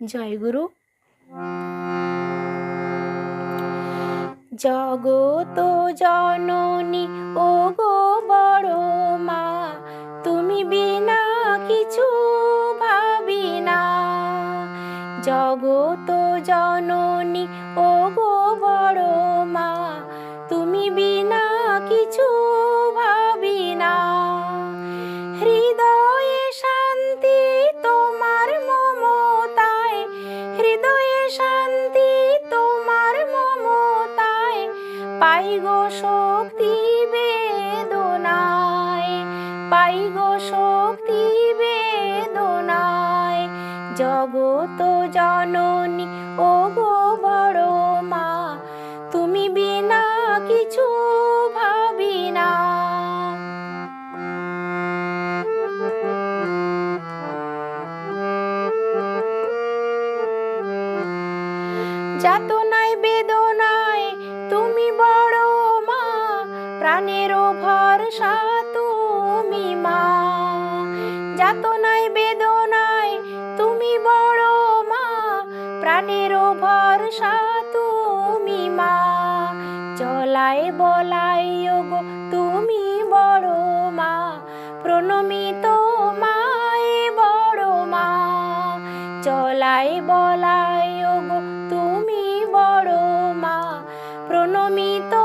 জয়গুরু জগত জননী ও গো বড় মা, তুমি বিনা কিছু ভাবি না। জগত জননী ও গো বড় মা, তুমি বিনা গো শক্তি বেদনায়, পাই গো শক্তি বেদনায়, জগত জননী, ও গো বড় মা, তুমি বিনা কিছু ভাবি না। যাতনায় বেদনায় প্রাণের ভরসা তুমি মা। যাতনায়, বেদনায় তুমি বড় মা। প্রাণের ভরসা তুমি মা। চলায় বলাই গো তুমি বড় মা। প্রণমিত মায় বড় মা। চলাই বলাই গো তুমি বড় মা। প্রণমিত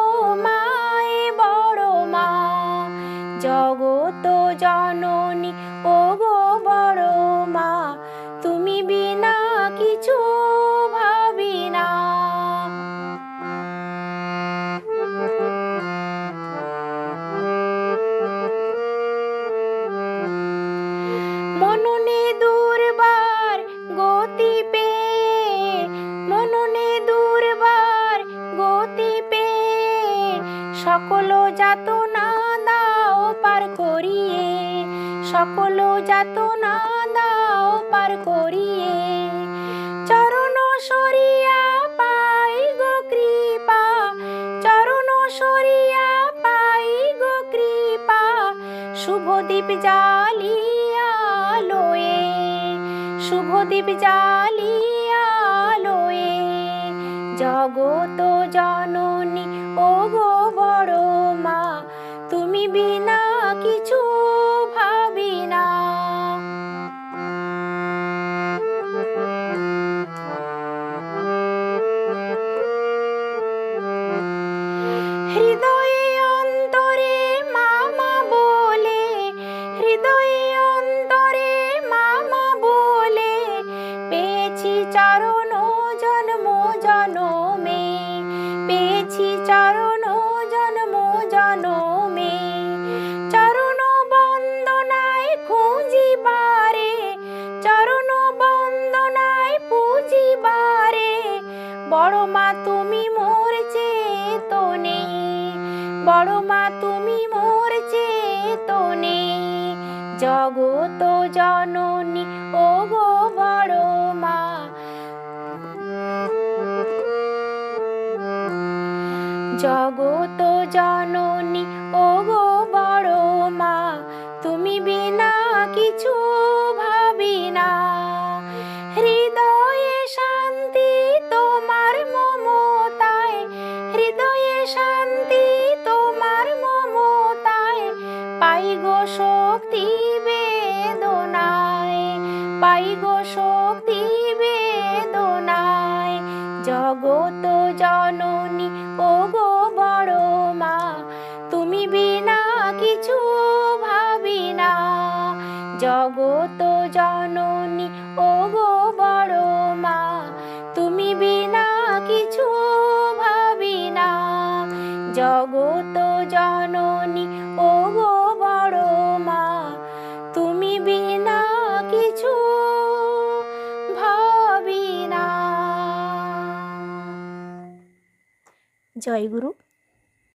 সকল যাতনা দাও পার করিয়ে। চরণ সরিয়া পাই গো কৃপা, চরণ সরিয়া পাই গো কৃপা শুভদীপ জালিয়া লোয়ে শুভদীপ জালিয়া লোয়ে। জগত জননী হৃদয়ে তুমি মোর চেতনে, বড় মা তুমি মোর চেতনে। জগত জননী ও গো বড় মা। জগত জননী ও গো বড় মা। তুমি বিনা কিছু ভাবি না। শক্তি বেদনায়, পাই গো শক্তি বেদনায়। জগত জননী, ও গো বড় মা, তুমি বিনা কিছু ভাবি না। জগত জননী, ও গো বড় মা, তুমি বিনা কিছু ভাবি না। জগত জননী ভাবি না জয় গুরু